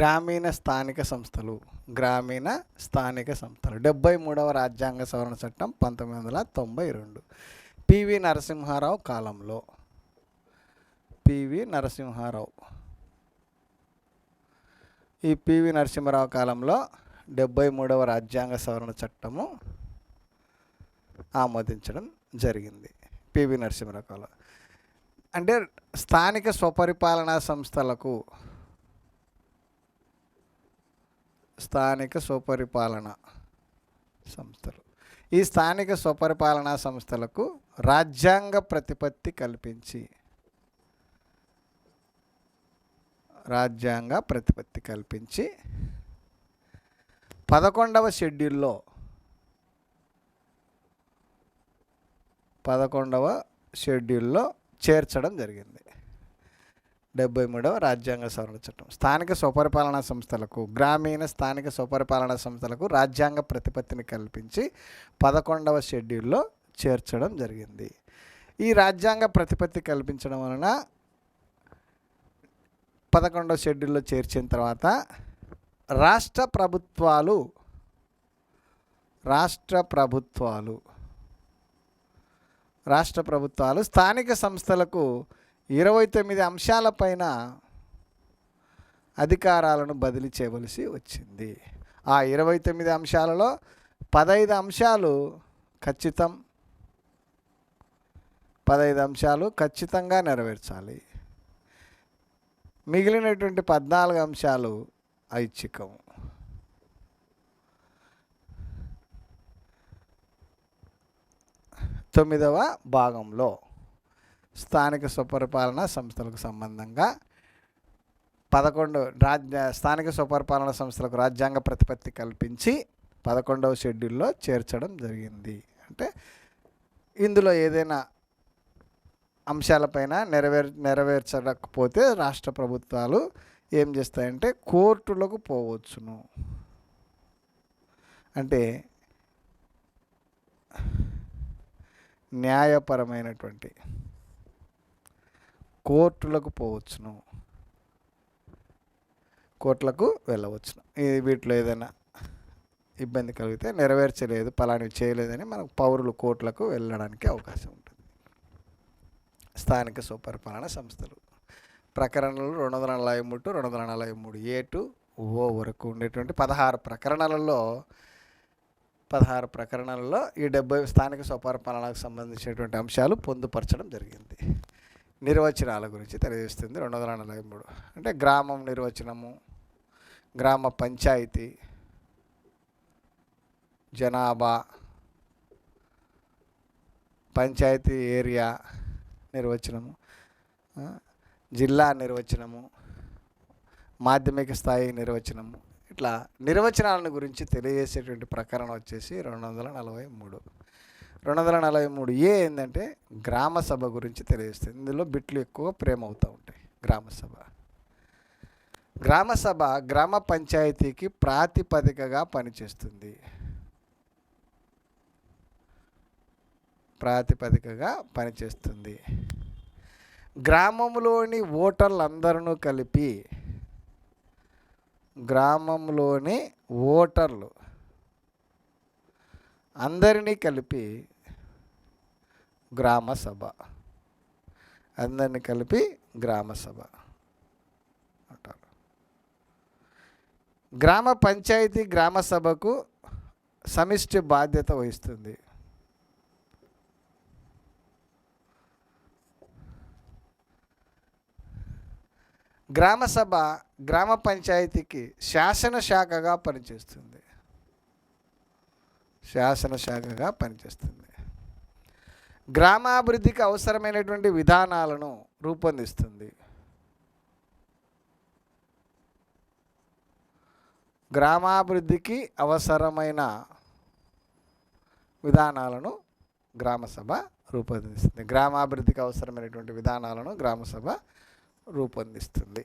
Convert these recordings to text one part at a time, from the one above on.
గ్రామీణ స్థానిక సంస్థలు గ్రామీణ స్థానిక సంస్థలు. డెబ్బై మూడవ రాజ్యాంగ సవరణ చట్టం పంతొమ్మిది వందల తొంభై రెండు. పివి నరసింహారావు కాలంలో. పివి నరసింహారావు. ఈ పివి నరసింహారావు కాలంలో డెబ్బై మూడవ రాజ్యాంగ సవరణ చట్టము ఆమోదించడం జరిగింది. పివి నరసింహారావు కాలం అంటే స్థానిక స్వపరిపాలనా సంస్థలకు స్థానిక స్వపరిపాలన సంస్థలు. ఈ స్థానిక స్వపరిపాలనా సంస్థలకు రాజ్యాంగ ప్రతిపత్తి కల్పించి రాజ్యాంగ ప్రతిపత్తి కల్పించి పదకొండవ షెడ్యూల్లో పదకొండవ షెడ్యూల్లో చేర్చడం జరిగింది. డెబ్బై మూడవ రాజ్యాంగ సవరణ చట్టం. స్థానిక స్వపరిపాలనా సంస్థలకు గ్రామీణ స్థానిక స్వపరిపాలనా సంస్థలకు రాజ్యాంగ ప్రతిపత్తిని కల్పించి పదకొండవ షెడ్యూల్లో చేర్చడం జరిగింది. ఈ రాజ్యాంగ ప్రతిపత్తి కల్పించడం వలన పదకొండవ షెడ్యూల్లో చేర్చిన తర్వాత రాష్ట్ర ప్రభుత్వాలు రాష్ట్ర ప్రభుత్వాలు రాష్ట్ర ప్రభుత్వాలు స్థానిక సంస్థలకు ఇరవై తొమ్మిది అంశాలపైన అధికారాలను బదిలీ చేయవలసి వచ్చింది. ఆ ఇరవై తొమ్మిది అంశాలలో పదహైదు అంశాలు ఖచ్చితం పదహైదు అంశాలు ఖచ్చితంగా నెరవేర్చాలి. మిగిలినటువంటి పద్నాలుగు అంశాలు ఐచ్ఛికం. తొమ్మిదవ భాగంలో స్థానిక స్వపరిపాలన సంస్థలకు సంబంధంగా పదకొండు రాజ్య స్థానిక స్వపరిపాలన సంస్థలకు రాజ్యాంగ ప్రతిపత్తి కల్పించి పదకొండవ షెడ్యూల్లో చేర్చడం జరిగింది. అంటే ఇందులో ఏదైనా అంశాలపైన నెరవేర్ నెరవేర్చకపోతే రాష్ట్ర ప్రభుత్వాలు ఏం చేస్తాయంటే కోర్టులకు పోవచ్చును. అంటే న్యాయపరమైనటువంటి కోర్టులకు పోవచ్చును. కోర్టులకు వెళ్ళవచ్చును. ఈ వీటిలో ఏదైనా ఇబ్బంది కలిగితే నెరవేర్చలేదు పలానివి చేయలేదని మనకు పౌరులు కోర్టులకు వెళ్ళడానికి అవకాశం ఉంటుంది. స్థానిక స్వపరిపాలన సంస్థలు. ప్రకరణలు రెండు వందల నలభై మూడు రెండు వందల నలభై మూడు ఏ టు ఓ వరకు ఉండేటువంటి పదహారు ప్రకరణలలో పదహారు ప్రకరణలలో ఈ డెబ్బై స్థానిక స్వపరిపాలనకు సంబంధించినటువంటి అంశాలు పొందుపరచడం జరిగింది. నిర్వచనాల గురించి తెలియజేస్తుంది రెండు వందల నలభై మూడు. అంటే గ్రామం నిర్వచనము గ్రామ పంచాయతీ జనాభా పంచాయతీ ఏరియా నిర్వచనము జిల్లా నిర్వచనము మాధ్యమిక స్థాయి నిర్వచనము. ఇట్లా నిర్వచనాలను గురించి తెలియజేసేటువంటి ప్రకరణ వచ్చేసి రెండు వందల నలభై మూడు. రెండు వందల నలభై మూడు ఏ ఏంటంటే గ్రామ సభ గురించి తెలియజేస్తుంది. ఇందులో బిట్లు ఎక్కువ ప్రేమ అవుతూ ఉంటాయి గ్రామ సభ. గ్రామ సభ గ్రామ పంచాయతీకి ప్రాతిపదికగా పనిచేస్తుంది. ప్రాతిపదికగా పనిచేస్తుంది. గ్రామంలోని ఓటర్లందరూ కలిపి గ్రామంలోని ఓటర్లు అందరినీ కలిపి గ్రామ సభ. అందరినీ కలిపి గ్రామ సభ అంటారు. గ్రామ పంచాయతీ గ్రామ సభకు సమిష్టి బాధ్యత వహిస్తుంది. గ్రామ సభ గ్రామ పంచాయతీకి శాసన శాఖగా పనిచేస్తుంది. శాసన శాఖగా పనిచేస్తుంది. గ్రామాభివృద్ధికి అవసరమైనటువంటి విధానాలను రూపొందిస్తుంది. గ్రామాభివృద్ధికి అవసరమైన విధానాలను గ్రామసభ రూపొందిస్తుంది. గ్రామాభివృద్ధికి అవసరమైనటువంటి విధానాలను గ్రామసభ రూపొందిస్తుంది.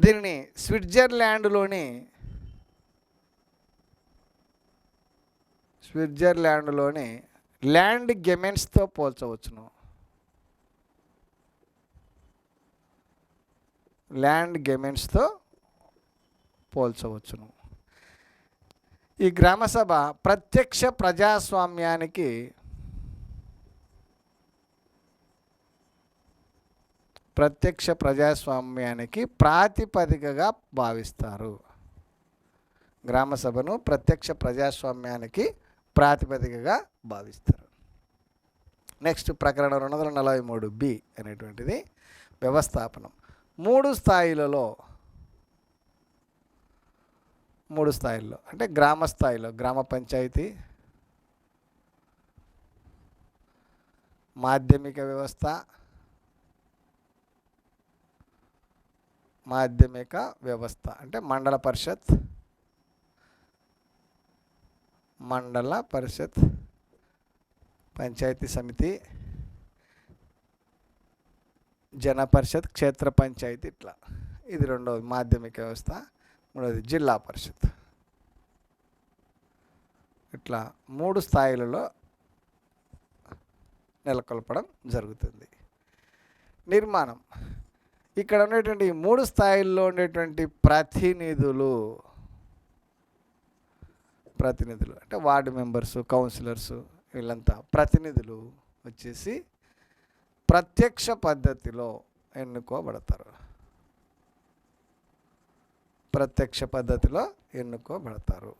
దీనిని స్విట్జర్లాండ్లోని స్విట్జర్లాండ్లోని ల్యాండ్ గెమెన్స్తో పోల్చవచ్చును. ల్యాండ్ గెమెన్స్తో పోల్చవచ్చును. ఈ గ్రామసభ ప్రత్యక్ష ప్రజాస్వామ్యానికి ప్రత్యక్ష ప్రజాస్వామ్యానికి ప్రాతిపదికగా భావిస్తారు. గ్రామసభను ప్రత్యక్ష ప్రజాస్వామ్యానికి ప్రాతిపదికగా భావిస్తారు. నెక్స్ట్ ప్రకరణ రెండు వందల నలభై మూడు బి అనేటువంటిది వ్యవస్థాపనం. మూడు స్థాయిలలో మూడు స్థాయిల్లో అంటే గ్రామ స్థాయిలో గ్రామ పంచాయతీ మాధ్యమిక వ్యవస్థ మాధ్యమిక వ్యవస్థ అంటే మండల పరిషత్ మండల పరిషత్ పంచాయతీ సమితి జన పరిషత్ క్షేత్ర పంచాయతీ ఇట్లా. ఇది రెండవది మాధ్యమిక వ్యవస్థ మూడవది జిల్లా పరిషత్. ఇట్లా మూడు స్థాయిలలో నెలకొల్పడం జరుగుతుంది. నిర్మాణం. ఇక్కడ ఉండేటువంటి మూడు స్థాయిల్లో ఉండేటువంటి ప్రతినిధులు ప్రతినిధులు అంటే వార్డు మెంబర్సు కౌన్సిలర్సు వీళ్ళంతా ప్రతినిధులు వచ్చేసి ప్రత్యక్ష పద్ధతిలో ఎన్నుకోబడతారు. ప్రత్యక్ష పద్ధతిలో ఎన్నుకోబడతారు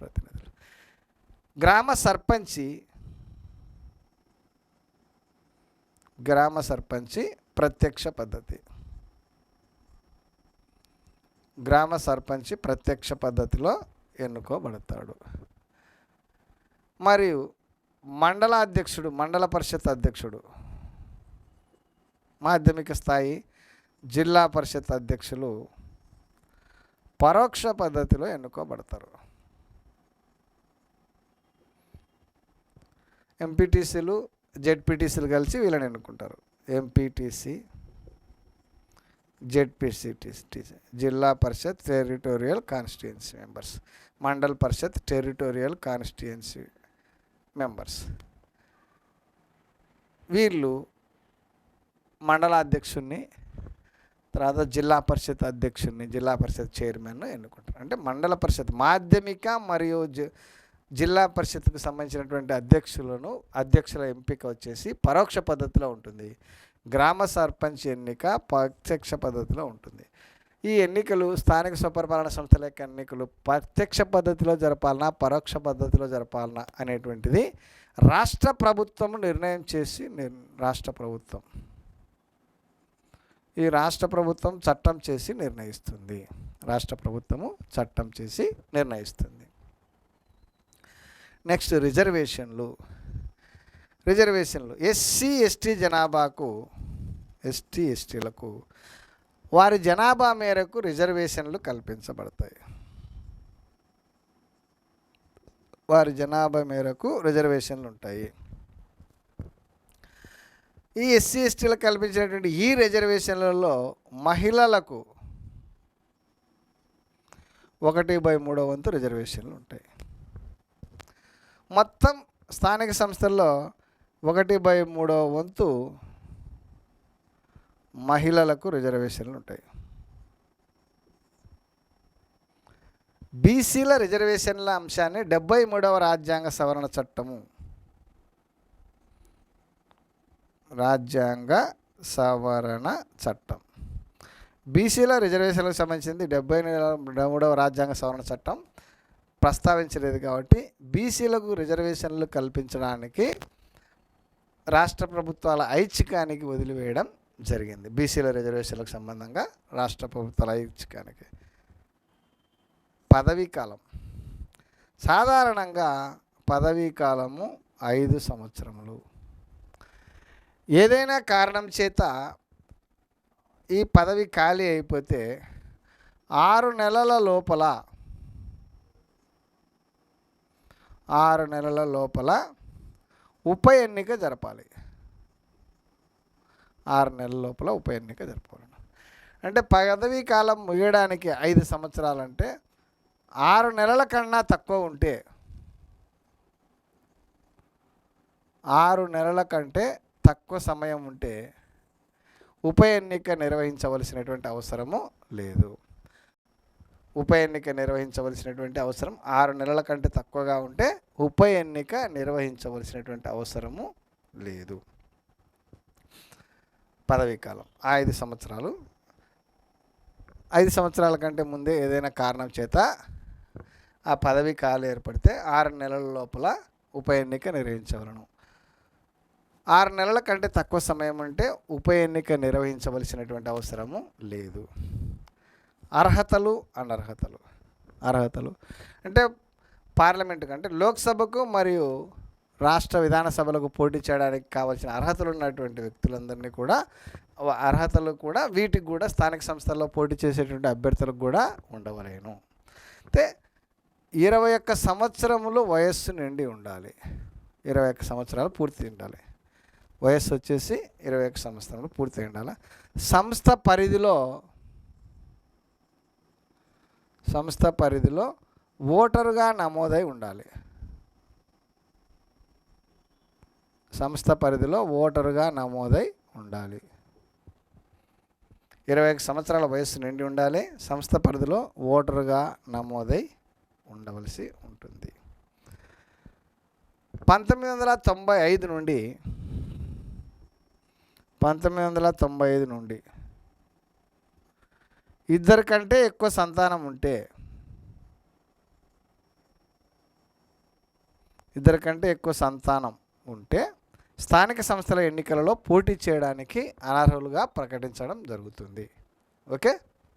ప్రతినిధులు. గ్రామ సర్పంచి గ్రామ సర్పంచి ప్రత్యక్ష పద్ధతి. గ్రామ సర్పంచి ప్రత్యక్ష పద్ధతిలో ఎన్నుకోబడతాడు. మరియు మండల అధ్యక్షుడు మండల పరిషత్ అధ్యక్షుడు మాధ్యమిక స్థాయి జిల్లా పరిషత్ అధ్యక్షులు పరోక్ష పద్ధతిలో ఎన్నుకోబడతారు. ఎంపీటీసీలు జెడ్పీటీసీలు కలిసి వీళ్ళని ఎన్నుకుంటారు. MPTC ZPCTC Zilla Parishad territorial constituency members Mandal Parishad territorial constituency members. వీళ్ళు మండల అధ్యక్షుడిని తర్వాత జిల్లా పరిషత్ అధ్యక్షుడిని జిల్లా పరిషత్ చైర్మన్ను ఎన్నుకుంటారు. అంటే మండల పరిషత్ మాధ్యమిక మరియు జిల్లా పరిషత్కు సంబంధించినటువంటి అధ్యక్షులను అధ్యక్షుల ఎంపిక వచ్చేసి పరోక్ష పద్ధతిలో ఉంటుంది. గ్రామ సర్పంచ్ ఎన్నిక ప్రత్యక్ష పద్ధతిలో ఉంటుంది. ఈ ఎన్నికలు స్థానిక స్వపరిపాలన సంస్థల యొక్క ఎన్నికలు ప్రత్యక్ష పద్ధతిలో జరపాలనా పరోక్ష పద్ధతిలో జరపాలనా అనేటువంటిది రాష్ట్ర ప్రభుత్వం నిర్ణయం చేసి రాష్ట్ర ప్రభుత్వం. ఈ రాష్ట్ర ప్రభుత్వం చట్టం చేసి నిర్ణయిస్తుంది. రాష్ట్ర ప్రభుత్వము చట్టం చేసి నిర్ణయిస్తుంది. నెక్స్ట్ రిజర్వేషన్లు. రిజర్వేషన్లు. ఎస్సీ ఎస్టీ జనాభాకు ఎస్టీ ఎస్టీలకు వారి జనాభా మేరకు రిజర్వేషన్లు కల్పించబడతాయి. వారి జనాభా మేరకు రిజర్వేషన్లు ఉంటాయి. ఈ ఎస్సీ ఎస్టీలకు కల్పించినటువంటి ఈ రిజర్వేషన్లలో మహిళలకు ఒకటి బై మూడో వంతు రిజర్వేషన్లు ఉంటాయి. మొత్తం స్థానిక సంస్థల్లో ఒకటి బై మూడో వంతు మహిళలకు రిజర్వేషన్లు ఉంటాయి. బీసీల రిజర్వేషన్ల అంశాన్ని డెబ్బై మూడవ రాజ్యాంగ సవరణ చట్టము రాజ్యాంగ సవరణ చట్టం. బీసీల రిజర్వేషన్లకు సంబంధించింది డెబ్బై మూడవ రాజ్యాంగ సవరణ చట్టం ప్రస్తావించలేదు కాబట్టి బీసీలకు రిజర్వేషన్లు కల్పించడానికి రాష్ట్ర ప్రభుత్వాల ఐచ్ఛికానికి వదిలివేయడం జరిగింది. బీసీల రిజర్వేషన్లకు సంబంధంగా రాష్ట్ర ప్రభుత్వాల ఐచ్ఛికానికి. పదవీ కాలం. సాధారణంగా పదవీ కాలము ఐదు సంవత్సరములు. ఏదైనా కారణం చేత ఈ పదవి ఖాళీ అయిపోతే ఆరు నెలల లోపల ఆరు నెలల లోపల ఉప ఎన్నిక జరపాలి. ఆరు నెలల లోపల ఉప ఎన్నిక జరపాలి అంటే పదవీ కాలం ముగియడానికి ఐదు సంవత్సరాలంటే ఆరు నెలల కన్నా తక్కువ ఉంటే ఆరు నెలల కంటే తక్కువ సమయం ఉంటే ఉప ఎన్నిక నిర్వహించవలసినటువంటి అవసరము లేదు. ఉప ఎన్నిక నిర్వహించవలసినటువంటి అవసరం ఆరు నెలల కంటే తక్కువగా ఉంటే ఉప ఎన్నిక నిర్వహించవలసినటువంటి అవసరము లేదు. పదవీ కాలం ఆ ఐదు సంవత్సరాలు. ఐదు సంవత్సరాల కంటే ముందే ఏదైనా కారణం చేత ఆ పదవీ కాలం ఏర్పడితే ఆరు నెలల లోపల ఉప ఎన్నిక నిర్వహించవలను. ఆరు నెలల కంటే తక్కువ సమయం అంటే ఉప ఎన్నిక నిర్వహించవలసినటువంటి అవసరము లేదు. అర్హతలు అనర్హతలు. అర్హతలు. అంటే పార్లమెంటుకు కంటే లోక్సభకు మరియు రాష్ట్ర విధానసభలకు పోటీ చేయడానికి కావాల్సిన అర్హతలు ఉన్నటువంటి వ్యక్తులందరినీ కూడా అర్హతలు కూడా వీటికి కూడా స్థానిక సంస్థల్లో పోటీ చేసేటువంటి అభ్యర్థులకు కూడా ఉండవలేను. అయితే ఇరవై ఒక్క సంవత్సరములు వయస్సు నిండి ఉండాలి. ఇరవై ఒక్క సంవత్సరాలు పూర్తి ఉండాలి. వయస్సు వచ్చేసి ఇరవై ఒక్క సంవత్సరాలు పూర్తి ఉండాలి. సంస్థ పరిధిలో సంస్థ పరిధిలో ఓటరుగా నమోదై ఉండాలి. సంస్థ పరిధిలో ఓటరుగా నమోదై ఉండాలి. ఇరవై ఐదు సంవత్సరాల వయస్సు నిండి ఉండాలి. సంస్థ పరిధిలో ఓటరుగా నమోదై ఉండవలసి ఉంటుంది. పంతొమ్మిది వందల తొంభై ఐదు నుండి పంతొమ్మిది వందల తొంభై ఐదు నుండి ఇద్దరు కంటే ఎక్కువ సంతానం ఉంటే ఇద్దరి కంటే ఎక్కువ సంతానం ఉంటే స్థానిక సంస్థల ఎన్నికలలో పోటీ చేయడానికి అనర్హులుగా ప్రకటించడం జరుగుతుంది. ఓకే?